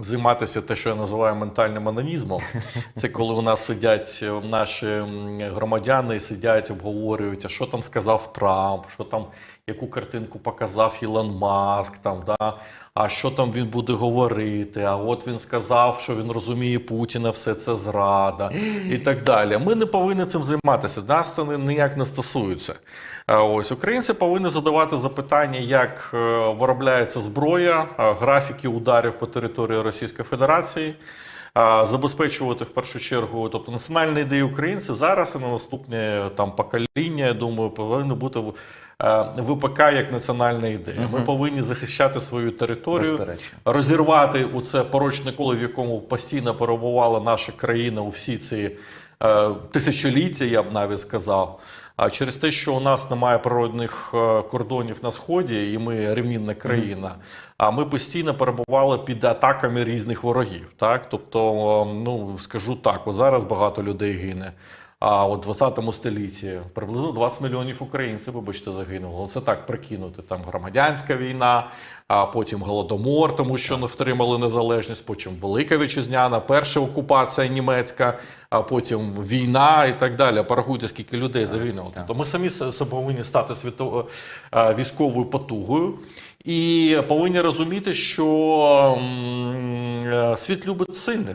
займатися те, що я називаю ментальним анонізмом. Це коли у нас сидять е, наші громадяни і сидять, обговорюють, а що там сказав Трамп, що там, яку картинку показав Ілон Маск, там, да? а що там він буде говорити, а от він сказав, що він розуміє Путіна, все це зрада і так далі. Ми не повинні цим займатися. Нас це ні- ніяк не стосується. Ось українці повинні задавати запитання, як е, виробляється зброя, графіки ударів по території Російської Федерації. Забезпечувати в першу чергу, тобто національні ідеї українців зараз і на наступне там покоління, я думаю, повинно бути ВПК як національна ідея. Ми повинні захищати свою територію, Безперечно. розірвати у це порочне коло, в якому постійно перебувала наша країна у всі ці е, тисячоліття, я б навіть сказав. А через те, що у нас немає природних е, кордонів на сході, і ми рівнінна країна, а ми постійно перебували під атаками різних ворогів. Так, тобто, е, ну скажу так, зараз багато людей гине. А от 20 столітті приблизно 20 мільйонів українців, вибачте, загинуло. Це так прикинути. Там громадянська війна, а потім голодомор, тому що не втримали незалежність, потім Велика Вітчизняна, перша окупація німецька, а потім війна і так далі. Порахуйте, скільки людей загинуло. Тобто ми самі повинні стати світовою е, військовою потугою. І повинні розуміти, що е, світ любить сильних.